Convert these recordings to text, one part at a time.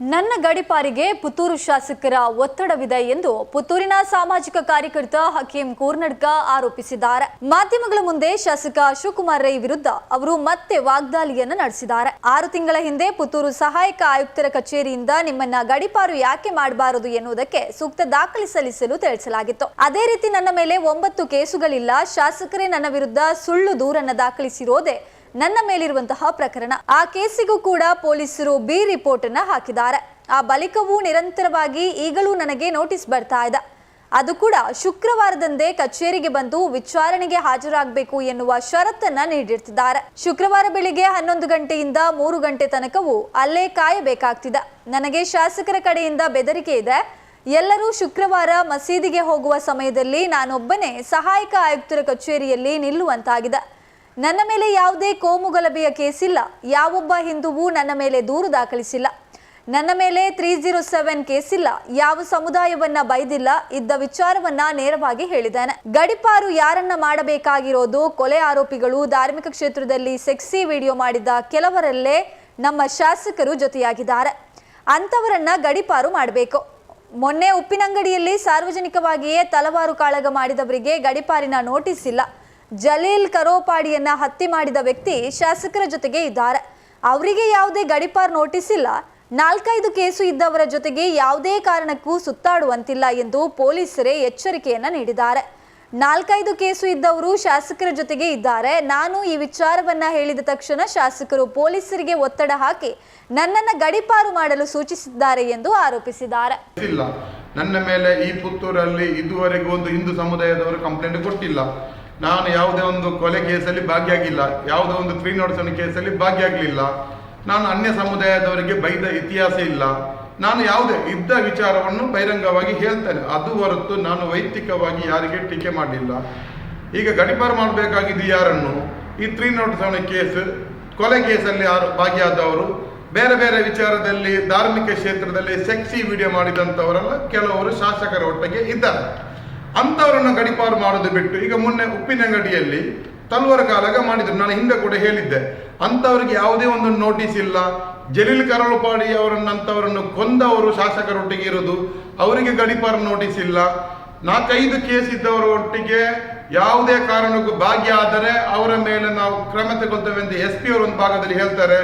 ನನ್ನ ಗಡಿಪಾರಿಗೆ ಪುತ್ತೂರು ಶಾಸಕರ ಒತ್ತಡವಿದೆ ಎಂದು ಪುತ್ತೂರಿನ ಸಾಮಾಜಿಕ ಕಾರ್ಯಕರ್ತ ಹಕೀಂ ಕೂರ್ನಡ್ಕ ಆರೋಪಿಸಿದ್ದಾರೆ. ಮಾಧ್ಯಮಗಳ ಮುಂದೆ ಶಾಸಕ ಶಿವಕುಮಾರ್ ರೈ ವಿರುದ್ಧ ಅವರು ಮತ್ತೆ ವಾಗ್ದಾಳಿಯನ್ನು ನಡೆಸಿದ್ದಾರೆ. ಆರು ತಿಂಗಳ ಹಿಂದೆ ಪುತ್ತೂರು ಸಹಾಯಕ ಆಯುಕ್ತರ ಕಚೇರಿಯಿಂದ ನಿಮ್ಮನ್ನ ಗಡಿಪಾರು ಯಾಕೆ ಮಾಡಬಾರದು ಎನ್ನುವುದಕ್ಕೆ ಸೂಕ್ತ ದಾಖಲೆ ಸಲ್ಲಿಸಲು ತಿಳಿಸಲಾಗಿತ್ತು. ಅದೇ ರೀತಿ ನನ್ನ ಮೇಲೆ ಒಂಬತ್ತು ಕೇಸುಗಳಿಲ್ಲ. ಶಾಸಕರೇ ನನ್ನ ವಿರುದ್ಧ ಸುಳ್ಳು ದೂರನ್ನು ದಾಖಲಿಸಿರೋದೇ ನನ್ನ ಮೇಲಿರುವಂತಹ ಪ್ರಕರಣ. ಆ ಕೇಸಿಗೂ ಕೂಡ ಪೊಲೀಸರು ಬಿ ರಿಪೋರ್ಟ್ ಅನ್ನ ಹಾಕಿದ್ದಾರೆ. ಆ ಬಳಿಕವೂ ನಿರಂತರವಾಗಿ ಈಗಲೂ ನನಗೆ ನೋಟಿಸ್ ಬರ್ತಾ ಇದೆ. ಅದು ಕೂಡ ಶುಕ್ರವಾರದಂದೇ ಕಚೇರಿಗೆ ಬಂದು ವಿಚಾರಣೆಗೆ ಹಾಜರಾಗಬೇಕು ಎನ್ನುವ ಷರತ್ತನ್ನ ನೀಡಿರ್ತಿದ್ದಾರೆ. ಶುಕ್ರವಾರ ಬೆಳಿಗ್ಗೆ ಹನ್ನೊಂದು ಗಂಟೆಯಿಂದ ಮೂರು ಗಂಟೆ ತನಕವೂ ಅಲ್ಲೇ ಕಾಯಬೇಕಾಗ್ತಿದೆ. ನನಗೆ ಶಾಸಕರ ಕಡೆಯಿಂದ ಬೆದರಿಕೆ ಇದೆ. ಎಲ್ಲರೂ ಶುಕ್ರವಾರ ಮಸೀದಿಗೆ ಹೋಗುವ ಸಮಯದಲ್ಲಿ ನಾನೊಬ್ಬನೇ ಸಹಾಯಕ ಆಯುಕ್ತರ ಕಚೇರಿಯಲ್ಲಿ ನಿಲ್ಲುವಂತಾಗಿದೆ. ನನ್ನ ಮೇಲೆ ಯಾವುದೇ ಕೋಮುಗಲಭೆಯ ಇಲ್ಲ ಯಾವೊಬ್ಬ ಹಿಂದುವೂ ನನ್ನ ಮೇಲೆ ದೂರು ದಾಖಲಿಸಿಲ್ಲ. ನನ್ನ ಮೇಲೆ ತ್ರೀ ಜೀರೋ ಸೆವೆನ್ ಕೇಸಿಲ್ಲ. ಯಾವ ಸಮುದಾಯವನ್ನ ಬೈದಿಲ್ಲ. ಇದ್ದ ವಿಚಾರವನ್ನ ನೇರವಾಗಿ ಹೇಳಿದ್ದಾನೆ. ಗಡಿಪಾರು ಯಾರನ್ನ ಮಾಡಬೇಕಾಗಿರೋದು ಕೊಲೆ ಆರೋಪಿಗಳು ಧಾರ್ಮಿಕ ಕ್ಷೇತ್ರದಲ್ಲಿ ಸೆಕ್ಸಿ ವಿಡಿಯೋ ಮಾಡಿದ ಕೆಲವರಲ್ಲೇ ನಮ್ಮ ಶಾಸಕರು ಜೊತೆಯಾಗಿದ್ದಾರೆ. ಅಂಥವರನ್ನ ಗಡಿಪಾರು ಮಾಡಬೇಕು. ಮೊನ್ನೆ ಉಪ್ಪಿನಂಗಡಿಯಲ್ಲಿ ಸಾರ್ವಜನಿಕವಾಗಿಯೇ ತಲವಾರು ಕಾಳಗ ಮಾಡಿದವರಿಗೆ ಗಡಿಪಾರಿನ ನೋಟಿಸ್ ಇಲ್ಲ. ಜಲೀಲ್ ಕರೋಪಾಡಿಯನ್ನ ಹತ್ಯೆ ಮಾಡಿದ ವ್ಯಕ್ತಿ ಶಾಸಕರ ಜೊತೆಗೆ ಇದ್ದಾರೆ. ಅವರಿಗೆ ಯಾವುದೇ ಗಡಿಪಾರ್ ನೋಟಿಸ್ ಇಲ್ಲ. ನಾಲ್ಕೈದು ಕೇಸು ಇದ್ದವರ ಜೊತೆಗೆ ಯಾವುದೇ ಕಾರಣಕ್ಕೂ ಸುತ್ತಾಡುವಂತಿಲ್ಲ ಎಂದು ಪೊಲೀಸರೇ ಎಚ್ಚರಿಕೆಯನ್ನ ನೀಡಿದ್ದಾರೆ. ನಾಲ್ಕೈದು ಕೇಸು ಇದ್ದವರು ಶಾಸಕರ ಜೊತೆಗೆ ಇದ್ದಾರೆ. ನಾನು ಈ ವಿಚಾರವನ್ನ ಹೇಳಿದ ತಕ್ಷಣ ಶಾಸಕರು ಪೊಲೀಸರಿಗೆ ಒತ್ತಡ ಹಾಕಿ ನನ್ನನ್ನು ಗಡಿಪಾರು ಮಾಡಲು ಸೂಚಿಸಿದ್ದಾರೆ ಎಂದು ಆರೋಪಿಸಿದ್ದಾರೆ. ನನ್ನ ಮೇಲೆ ಈ ಪುತ್ತೂರಲ್ಲಿ ಇದುವರೆಗೂ ಒಂದು ಹಿಂದೂ ಸಮುದಾಯದವರು ಕಂಪ್ಲೇಂಟ್ ಕೊಟ್ಟಿಲ್ಲ. ನಾನು ಯಾವುದೇ ಒಂದು ಕೊಲೆ ಕೇಸಲ್ಲಿ ಭಾಗಿಯಾಗಿಲ್ಲ, ಯಾವುದೇ ಒಂದು ತ್ರೀ ಸೆವೆನ್ ಕೇಸಲ್ಲಿ ಭಾಗಿಯಾಗಲಿಲ್ಲ. ನಾನು ಅನ್ಯ ಸಮುದಾಯದವರಿಗೆ ಬೈದ ಇತಿಹಾಸ ಇಲ್ಲ. ನಾನು ಯಾವುದೇ ಇದ್ದ ವಿಚಾರವನ್ನು ಬಹಿರಂಗವಾಗಿ ಹೇಳ್ತೇನೆ. ಅದು ಹೊರತು ನಾನು ವೈಯಕ್ತಿಕವಾಗಿ ಯಾರಿಗೆ ಟೀಕೆ ಮಾಡಲಿಲ್ಲ. ಈಗ ಗಡಿಪಾರು ಮಾಡಬೇಕಾಗಿದ್ದು ಯಾರನ್ನು? ಈ ತ್ರೀ ನಾಟ್ ಸೆವೆನ್ ಕೇಸ್, ಕೊಲೆ ಕೇಸಲ್ಲಿ ಯಾರು ಭಾಗಿಯಾದವರು? ಬೇರೆ ಬೇರೆ ವಿಚಾರದಲ್ಲಿ, ಧಾರ್ಮಿಕ ಕ್ಷೇತ್ರದಲ್ಲಿ ಸೆಕ್ಸಿ ವಿಡಿಯೋ ಮಾಡಿದಂಥವರೆಲ್ಲ ಕೆಲವರು ಶಾಸಕರ ಒಟ್ಟಿಗೆ ಇದ್ದಾರೆ. ಅಂಥವರನ್ನು ಗಡಿಪಾರು ಮಾಡೋದು ಬಿಟ್ಟು, ಈಗ ಮೊನ್ನೆ ಉಪ್ಪಿನಂಗಡಿಯಲ್ಲಿ ತಲ್ವಾರ ಕಾಲಗ ಮಾಡಿದ್ರು. ನಾನು ಹಿಂದೆ ಕೂಡ ಹೇಳಿದ್ದೆ. ಅಂಥವ್ರಿಗೆ ಯಾವುದೇ ಒಂದು ನೋಟಿಸ್ ಇಲ್ಲ. ಜಲೀಲ್ ಕರಳುಪಾಡಿ ಅವರನ್ನಂಥವರನ್ನು ಕೊಂದವರು ಶಾಸಕರೊಟ್ಟಿಗೆ ಇರೋದು. ಅವರಿಗೆ ಗಡಿಪಾರು ನೋಟಿಸ್ ಇಲ್ಲ. ನಾಲ್ಕೈದು ಕೇಸ್ ಇದ್ದವರ ಒಟ್ಟಿಗೆ ಯಾವುದೇ ಕಾರಣಕ್ಕೂ ಆದರೆ ಅವರ ಮೇಲೆ ನಾವು ಕ್ರಮ ತಗೊಳ್ತೇವೆ ಅಂತ ಎಸ್ ಪಿ ಅವರು ಒಂದು ಭಾಗದಲ್ಲಿ ಹೇಳ್ತಾರೆ.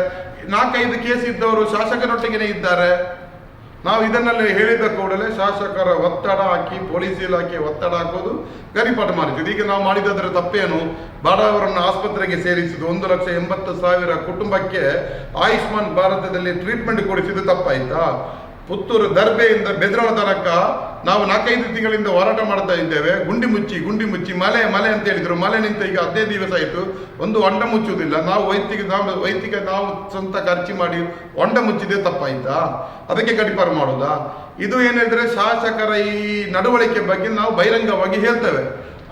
ನಾಲ್ಕೈದು ಕೇಸ್ ಇದ್ದವರು ಶಾಸಕರೊಟ್ಟಿಗೆ ಇದ್ದಾರೆ. ನಾವು ಇದನ್ನೆಲ್ಲ ಹೇಳಿದ ಕೂಡಲೇ ಶಾಸಕರ ಒತ್ತಡ ಹಾಕಿ, ಪೊಲೀಸ್ ಇಲಾಖೆ ಒತ್ತಡ ಹಾಕೋದು ಗರಿಪಾಠ ಮಾಡಿದ್ದು. ಈಗ ನಾವು ಮಾಡಿದ್ರೆ ತಪ್ಪೇನು? ಬಡವರನ್ನು ಆಸ್ಪತ್ರೆಗೆ ಸೇರಿಸಿದ್ದು ಒಂದು ಲಕ್ಷ ಎಂಬತ್ತು ಸಾವಿರ ಕುಟುಂಬಕ್ಕೆ ಆಯುಷ್ಮಾನ್ ಭಾರತದಲ್ಲಿ ಟ್ರೀಟ್ಮೆಂಟ್ ಕೊಡಿಸಿದ್ದು ತಪ್ಪಾಯ್ತಾ? ಪುತ್ತೂರು ದರ್ಬೆಯಿಂದ ಬೆದರಳ ತನಕ ನಾವು ನಾಲ್ಕೈದು ತಿಂಗಳಿಂದ ಹೋರಾಟ ಮಾಡ್ತಾ ಇದ್ದೇವೆ. ಗುಂಡಿ ಮುಚ್ಚಿ ಗುಂಡಿ ಮುಚ್ಚಿ, ಮಲೆ ಮಲೆ ಅಂತ ಹೇಳಿದ್ರು. ಮಲೆ ನಿಂತ ಈಗ ಹದಿನೈದು ದಿವಸ ಆಯಿತು. ಒಂದು ಹೊಂಡ ಮುಚ್ಚುವುದಿಲ್ಲ. ನಾವು ವೈದಿಕ ನಾವು ನಾವು ಸ್ವಂತ ಖರ್ಚು ಮಾಡಿ ಹೊಂಡ ಮುಚ್ಚಿದೆ ತಪ್ಪಾಯ್ತಾ? ಅದಕ್ಕೆ ಕಡಿಪಾರು ಮಾಡೋದಾ? ಇದು ಏನಿದ್ರೆ ಶಾಸಕರ ಈ ನಡವಳಿಕೆ ಬಗ್ಗೆ ನಾವು ಬಹಿರಂಗವಾಗಿ ಹೇಳ್ತೇವೆ.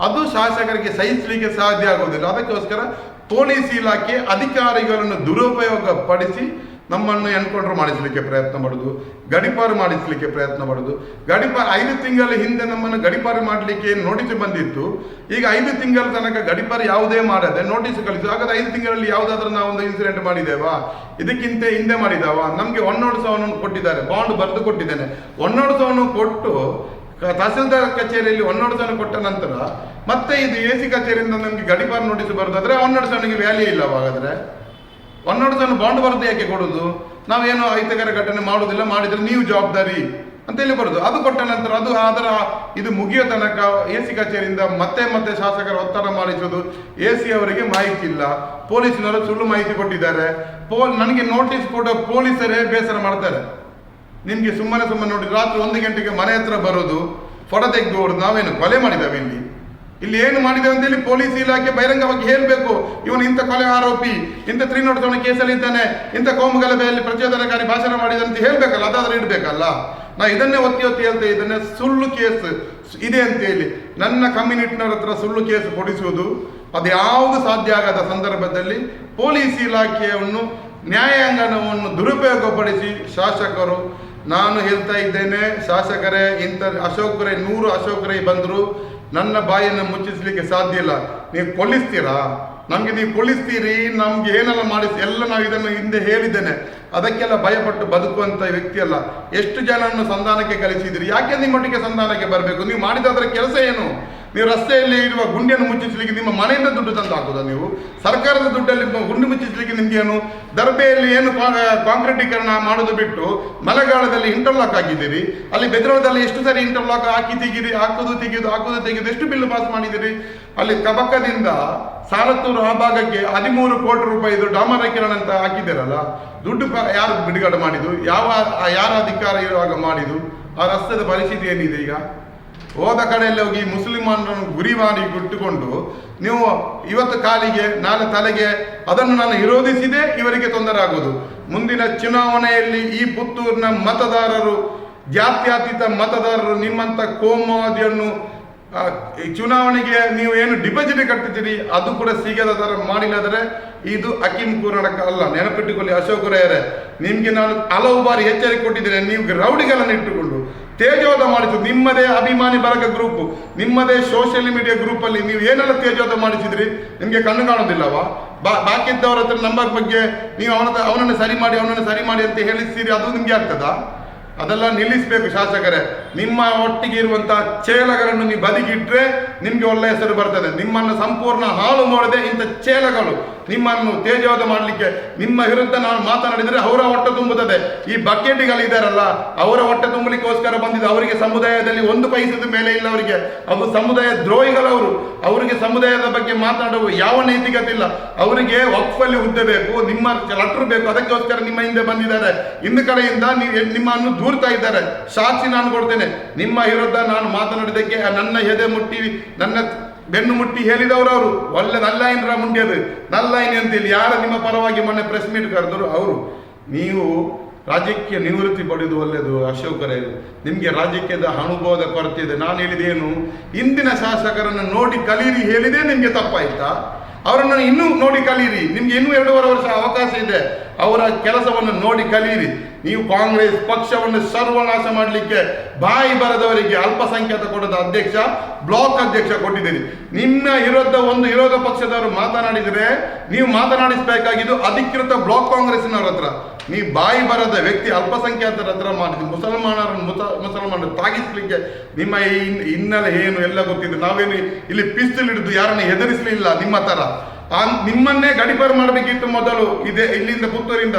ಅದು ಶಾಸಕರಿಗೆ ಸಹಿಸಲಿಕ್ಕೆ ಸಾಧ್ಯ ಆಗುವುದಿಲ್ಲ. ಅದಕ್ಕೋಸ್ಕರ ಪೊಲೀಸ್ ಇಲಾಖೆ ಅಧಿಕಾರಿಗಳನ್ನು ದುರುಪಯೋಗ ಪಡಿಸಿ ನಮ್ಮನ್ನು ಎನ್ಕೌಂಟರ್ ಮಾಡಿಸಲಿಕ್ಕೆ ಪ್ರಯತ್ನ ಮಾಡುದು, ಗಡಿಪಾರು ಮಾಡಿಸಲಿಕ್ಕೆ ಪ್ರಯತ್ನ ಮಾಡುದು. ಗಡಿಪಾರು ಐದು ತಿಂಗಳ ಹಿಂದೆ ನಮ್ಮನ್ನು ಗಡಿಪಾರು ಮಾಡಲಿಕ್ಕೆ ನೋಟಿಸ್ ಬಂದಿತ್ತು. ಈಗ ಐದು ತಿಂಗಳ ತನಕ ಗಡಿಪಾರು ಯಾವುದೇ ಮಾಡದೆ ನೋಟಿಸ್ ಕಳಿಸು. ಹಾಗಾದ್ರೆ ಐದು ತಿಂಗಳಲ್ಲಿ ಯಾವುದಾದ್ರೂ ಒಂದು ಇನ್ಸಿಡೆಂಟ್ ಮಾಡಿದ್ದೇವಾ? ಇದಕ್ಕಿಂತ ಹಿಂದೆ ಮಾಡಿದಾವ ನಮಗೆ ಒನ್ನೋಡಿಸವನ್ನು ಕೊಟ್ಟಿದ್ದಾರೆ ಬಾಂಡ್ ಬರೆದು ಕೊಟ್ಟಿದ್ದೇನೆ. ಒನ್ನೋಡಿಸವನ್ನು ಕೊಟ್ಟು ತಹಸೀಲ್ದಾರ್ ಕಚೇರಿಯಲ್ಲಿ ಒನ್ನೋಡಿಸವನ್ನು ಕೊಟ್ಟ ನಂತರ ಮತ್ತೆ ಇದು ಎ ಸಿ ಕಚೇರಿಯಿಂದ ನಮಗೆ ಗಡಿಪಾರು ನೋಟಿಸ್ ಬರೋದಾದ್ರೆ ಒನ್ನೋಡಿಸವನಿಗೆ ವ್ಯಾಲ್ಯೂ ಇಲ್ಲ ತನ್ನ ಬಾಂಡ್ ಬರೆದು ಯಾಕೆ ಕೊಡೋದು? ನಾವೇನು ಅಹಿತಕರ ಘಟನೆ ಮಾಡೋದಿಲ್ಲ ಮಾಡಿದ್ರೆ ನೀವು ಜವಾಬ್ದಾರಿ ಅಂತೇಳಿ ಬರೋದು. ಅದು ಕೊಟ್ಟ ನಂತರ ಅದು ಅದರ ಇದು ಮುಗಿಯೋ ತನಕ ಎ ಸಿ ಕಚೇರಿಯಿಂದ ಮತ್ತೆ ಮತ್ತೆ ಶಾಸಕರ ಒತ್ತಡ ಮಾಡಿಸೋದು. ಎ ಸಿ ಅವರಿಗೆ ಮಾಹಿತಿ ಇಲ್ಲ. ಪೊಲೀಸಿನವರು ಸುಳ್ಳು ಮಾಹಿತಿ ಕೊಟ್ಟಿದ್ದಾರೆ. ಪೋಲ್ ನನಗೆ ನೋಟಿಸ್ ಕೊಡೋ ಪೊಲೀಸರೇ ಬೇಸರ ಮಾಡ್ತಾರೆ. ನಿಮಗೆ ಸುಮ್ಮನೆ ಸುಮ್ಮನೆ ನೋಡಿ ರಾತ್ರಿ ಒಂದು ಗಂಟೆಗೆ ಮನೆ ಹತ್ರ ಬರೋದು ಫೋಟೋ ತೆಗೆದು ನಾವೇನು ಕೊಲೆ ಮಾಡಿದ್ದಾವೆ ಇಲ್ಲಿ? ಇಲ್ಲಿ ಏನು ಮಾಡಿದ್ದೇವೆ ಅಂತೇಳಿ ಪೊಲೀಸ್ ಇಲಾಖೆ ಬಹಿರಂಗವಾಗಿ ಹೇಳಬೇಕು. ಇವನು ಇಂಥ ಕೊಲೆ ಆರೋಪಿ, ಇಂಥ ತ್ರೀ ನಾಟ್ ಸೆವೆನ್ ಕೇಸಲ್ಲಿ ಇದ್ದಾನೆ, ಇಂಥ ಕೋಮುಗಲಭೆಯಲ್ಲಿ ಪ್ರಚೋದನಕಾರಿ ಭಾಷಣ ಮಾಡಿದ ಅಂತ ಹೇಳಬೇಕಲ್ಲ, ಅದಾದ್ರೂ ಇಡಬೇಕಲ್ಲ? ನಾ ಇದನ್ನೇ ಒತ್ತಿ ಒತ್ತಿ ಹೇಳ್ತೇವೆ ಇದನ್ನೇ ಸುಳ್ಳು ಕೇಸ್ ಇದೆ ಅಂತೇಳಿ ನನ್ನ ಕಮ್ಯುನಿಟಿನವ್ರ ಹತ್ರ ಸುಳ್ಳು ಕೇಸ್ ಕೊಡಿಸುವುದು ಅದು ಯಾವುದು ಸಾಧ್ಯ ಆಗದ ಸಂದರ್ಭದಲ್ಲಿ ಪೊಲೀಸ್ ಇಲಾಖೆಯನ್ನು, ನ್ಯಾಯಾಂಗನವನ್ನು ದುರುಪಯೋಗಪಡಿಸಿ ಶಾಸಕರು, ನಾನು ಹೇಳ್ತಾ ಇದ್ದೇನೆ, ಶಾಸಕರೇ, ಇಂಥ ಅಶೋಕ್ ರೈ ನೂರು ಅಶೋಕ್ ರೈ ಬಂದರು ನನ್ನ ಬಾಯನ್ನು ಮುಚ್ಚಿಸ್ಲಿಕ್ಕೆ ಸಾಧ್ಯ ಇಲ್ಲ. ನೀವು ಕೊಲ್ಲಿಸ್ತೀರಾ? ನಮಗೆ ನೀವು ಕೊಲ್ಲಿಸ್ತೀರಿ, ನಮ್ಗೆ ಏನೆಲ್ಲ ಮಾಡಿಸಿ, ಎಲ್ಲ ನಾವು ಇದನ್ನು ಹಿಂದೆ ಹೇಳಿದ್ದೇನೆ. ಅದಕ್ಕೆಲ್ಲ ಭಯಪಟ್ಟು ಬದುಕುವಂತ ವ್ಯಕ್ತಿ ಅಲ್ಲ ಎಷ್ಟು ಜನರನ್ನು ಸಂಧಾನಕ್ಕೆ ಕಲಿಸಿದಿರಿ ಯಾಕೆ ನಿಮ್ಮೊಟ್ಟಿಗೆ ಸಂಧಾನಕ್ಕೆ ಬರಬೇಕು? ನೀವು ಮಾಡಿದ ಅದರ ಕೆಲಸ ಏನು? ನೀವು ರಸ್ತೆಯಲ್ಲಿ ಇರುವ ಗುಂಡಿಯನ್ನು ಮುಚ್ಚಿಸಲಿಕ್ಕೆ ನಿಮ್ಮ ಮನೆಯಿಂದ ದುಡ್ಡು ತಂದು ಹಾಕುದಾ ನೀವು? ಸರ್ಕಾರದ ದುಡ್ಡಲ್ಲಿ ಗುಂಡಿ ಮುಚ್ಚಿಸಲಿಕ್ಕೆ ಏನು? ದರ್ಬೆಯಲ್ಲಿ ಏನು ಕಾಂಕ್ರೀಟೀಕರಣ ಮಾಡೋದು ಬಿಟ್ಟು ಮಳೆಗಾಲದಲ್ಲಿ ಇಂಟರ್ಲಾಕ್ ಹಾಕಿದ್ದೀರಿ. ಅಲ್ಲಿ ಬೆದ್ರೋಳದಲ್ಲಿ ಎಷ್ಟು ಸಾರಿ ಇಂಟರ್ಲಾಕ್ ಹಾಕಿ ತೆಗೀರಿ, ಹಾಕೋದು ತೆಗೆದು ಹಾಕೋದು ತೆಗೆದು ಎಷ್ಟು ಬಿಲ್ ಪಾಸ್ ಮಾಡಿದಿರಿ ಅಲ್ಲಿ ಕಬಕದಿಂದ ಸಾಲತ್ತೂರು ಆ ಭಾಗಕ್ಕೆ ಹದಿಮೂರು ಕೋಟಿ ರೂಪಾಯಿದು ಡಾಮರೀಕರಣ ಅಂತ ಹಾಕಿದ್ದೀರಲ್ಲ, ದುಡ್ಡು ಯಾರು ಬಿಡುಗಡೆ ಮಾಡಿದ್ದು? ಯಾವ ಯಾರ ಅಧಿಕಾರ ಇರುವಾಗ ಮಾಡಿದ್ದು? ಆ ರಸ್ತೆದ ಪರಿಸ್ಥಿತಿ ಏನಿದೆ ಈಗ? ಹೋದ ಕಡೆಯಲ್ಲಿ ಹೋಗಿ ಮುಸ್ಲಿಮರನ್ನು ಗುರಿ ಮಾಡಿ ಇಟ್ಟುಕೊಂಡು ನೀವು ಇವತ್ತು ಕಾಲಿಗೆ ನಾಳೆ ತಲೆಗೆ ಅದನ್ನು ನಾನು ವಿರೋಧಿಸಿದೆ, ಇವರಿಗೆ ತೊಂದರೆ ಆಗೋದು. ಮುಂದಿನ ಚುನಾವಣೆಯಲ್ಲಿ ಈ ಪುತ್ತೂರಿನ ಮತದಾರರು, ಜಾತ್ಯಾತೀತ ಮತದಾರರು ನಿಮ್ಮಂತ ಕೋಮವಾದಿಯನ್ನು ಚುನಾವಣೆಗೆ ನೀವು ಏನು ಡಿಪಾಸಿಟ್ ಕಟ್ಟುತ್ತೀರಿ ಅದು ಕೂಡ ಸಿಗದ ಥರ ಮಾಡಿಲ್ಲದ್ರೆ ಇದು ಅಕಿಮ್ ಕೂರಣಕ ಅಲ್ಲ. ನೆನಪಿಟ್ಟುಕೊಳ್ಳಿ, ಅಶೋಕ್ ರೈಯರೇ ನಿಮಗೆ ನಾನು ಹಲವು ಬಾರಿ ಎಚ್ಚರಿಕೆ ಕೊಟ್ಟಿದ್ದೇನೆ, ನೀವು ರೌಡಿಗಳನ್ನು ಇಟ್ಟುಕೊಂಡು ತೇಜೋಧ ಮಾಡಿಸಿ ನಿಮ್ಮದೇ ಅಭಿಮಾನಿ ಬಳಗ ಗ್ರೂಪ್ ನಿಮ್ಮದೇ ಸೋಷಿಯಲ್ ಮೀಡಿಯಾ ಗ್ರೂಪ್ ಅಲ್ಲಿ ನೀವು ಏನೆಲ್ಲ ತೇಜೋದ ಮಾಡಿಸಿದ್ರಿ? ನಿಮ್ಗೆ ಕಣ್ಣು ಕಾಣೋದಿಲ್ಲವಾ? ಬಾ ಬಾಕಿ ಇದ್ದವರ ಹತ್ರ ನಂಬರ್ ಬಗ್ಗೆ ನೀವು ಅವನ ಅವನನ್ನು ಸರಿ ಮಾಡಿ, ಅವನನ್ನು ಸರಿ ಮಾಡಿ ಅಂತ ಹೇಳಿಸ್ತೀರಿ, ಅದು ನಿಮ್ಗೆ ಆಗ್ತದಾ? ಅದೆಲ್ಲ ನಿಲ್ಲಿಸಬೇಕು ಶಾಸಕರೇ. ನಿಮ್ಮ ಒಟ್ಟಿಗೆ ಇರುವಂತಹ ಚೇಲಗಳನ್ನು ನೀವು ಬದಿಗಿಟ್ರೆ ನಿಮ್ಗೆ ಒಳ್ಳೆ ಹೆಸರು ಬರ್ತದೆ. ನಿಮ್ಮನ್ನು ಸಂಪೂರ್ಣ ಹಾಳು ಮಾಡದೆ ಇಂಥ ಚೇಲಗಳು. ನಿಮ್ಮನ್ನು ತೇಜವಾದ ಮಾಡಲಿಕ್ಕೆ ನಿಮ್ಮ ವಿರುದ್ಧ ನಾನು ಮಾತನಾಡಿದರೆ ಅವರ ಹೊಟ್ಟೆ ತುಂಬುತ್ತದೆ. ಈ ಬಕೆಟ್ಗಳಿದಾರಲ್ಲ, ಅವರ ಹೊಟ್ಟೆ ತುಂಬಲಿಕ್ಕೋಸ್ಕರ ಬಂದಿದ್ದು ಅವರಿಗೆ ಸಮುದಾಯದಲ್ಲಿ ಒಂದು ಪೈಸದ ಮೇಲೆ ಇಲ್ಲ ಅವರಿಗೆ. ಅದು ಸಮುದಾಯ ದ್ರೋಹಿಗಳವರು. ಅವರಿಗೆ ಸಮುದಾಯದ ಬಗ್ಗೆ ಮಾತಾಡುವ ಯಾವ ನೈತಿಕತೆ ಇಲ್ಲ ಅವರಿಗೆ ವಕ್ಫಲ್ಲಿ ಹುದ್ದೆ ಬೇಕು, ನಿಮ್ಮ ಲಟ್ರು ಬೇಕು, ಅದಕ್ಕೋಸ್ಕರ ನಿಮ್ಮ ಹಿಂದೆ ಬಂದಿದ್ದಾರೆ. ಇನ್ನು ಕಡೆಯಿಂದ ನೀವು ನಿಮ್ಮನ್ನು ದೂರ್ತಾ ಇದ್ದಾರೆ. ಸಾಕ್ಷಿ ನಾನು ಕೊಡ್ತೇನೆ. ನಿಮ್ಮ ವಿರುದ್ಧ ನಾನು ಮಾತನಾಡಿದ್ದಕ್ಕೆ ನನ್ನ ಎದೆ ಮುಟ್ಟಿ ನನ್ನ ಬೆನ್ನು ಮುಟ್ಟಿ ಹೇಳಿದವರು ಅವರು. ಒಳ್ಳೆ ನಲ್ಲಾಯಿನ್ರ ಮುಂಡ್ಯದು ನಲ್ಲಾಯಿನಿ ಅಂತೇಳಿ ಯಾರು ನಿಮ್ಮ ಪರವಾಗಿ ಮೊನ್ನೆ ಪ್ರೆಸ್ ಮೀಟ್ ಕರೆದರು? ಅವರು, ನೀವು ರಾಜ್ಯಕ್ಕೆ ನಿವೃತ್ತಿ ಪಡೆದು ಒಳ್ಳೆಯದು, ಅಶೋಕರೇ. ನಿಮಗೆ ರಾಜಕೀಯದ ಅನುಭವದ ಕೊರತೆ ಇದೆ ನಾನು ಹೇಳಿದೇನು? ಇಂದಿನ ಶಾಸಕರನ್ನು ನೋಡಿ ಕಲೀರಿ ಹೇಳಿದೆ, ನಿಮಗೆ ತಪ್ಪಾಯ್ತಾ? ಅವರನ್ನು ಇನ್ನೂ ನೋಡಿ ಕಲೀರಿ. ನಿಮ್ಗೆ ಇನ್ನೂ ಎರಡೂವರೆ ವರ್ಷ ಅವಕಾಶ ಇದೆ. ಅವರ ಕೆಲಸವನ್ನು ನೋಡಿ ಕಲೀರಿ. ನೀವು ಕಾಂಗ್ರೆಸ್ ಪಕ್ಷವನ್ನು ಸರ್ವನಾಶ ಮಾಡಲಿಕ್ಕೆ ಬಾಯಿ ಬರದವರಿಗೆ ಅಲ್ಪಸಂಖ್ಯಾತ ಕೊಡದ ಅಧ್ಯಕ್ಷ, ಬ್ಲಾಕ್ ಅಧ್ಯಕ್ಷ ಕೊಟ್ಟಿದ್ದೀರಿ. ನಿಮ್ಮ ವಿರುದ್ಧ ಒಂದು ವಿರೋಧ ಪಕ್ಷದವರು ಮಾತನಾಡಿದರೆ ನೀವು ಮಾತನಾಡಿಸಬೇಕಾಗಿದ್ದು ಅಧಿಕೃತ ಬ್ಲಾಕ್ ಕಾಂಗ್ರೆಸ್ನವರ ಹತ್ರ. ನೀವು ಬಾಯಿ ಬರದ ವ್ಯಕ್ತಿ ಅಲ್ಪಸಂಖ್ಯಾತರ ಹತ್ರ ಮಾಡಿದ್ದು ಮುಸಲ್ಮಾನರನ್ನು ಮುಸ, ಮುಸಲ್ಮಾನರು ತಾಗಿಸ್ಲಿಕ್ಕೆ ನಿಮ್ಮ ಈ ಹಿನ್ನೆಲೆ ಏನು ಎಲ್ಲ ಗೊತ್ತಿದೆ. ನಾವೇನು ಇಲ್ಲಿ ಪಿಸ್ತಲ್ ಹಿಡಿದು ಯಾರನ್ನು ಹೆದರಿಸಲಿಲ್ಲ ನಿಮ್ಮ ತರ ನಿಮ್ಮನ್ನೇ ಗಡಿಪಾರು ಮಾಡಬೇಕಿತ್ತು ಮೊದಲು. ಇದೆ ಇಲ್ಲಿಂದ ಪುತ್ತೂರಿಂದ.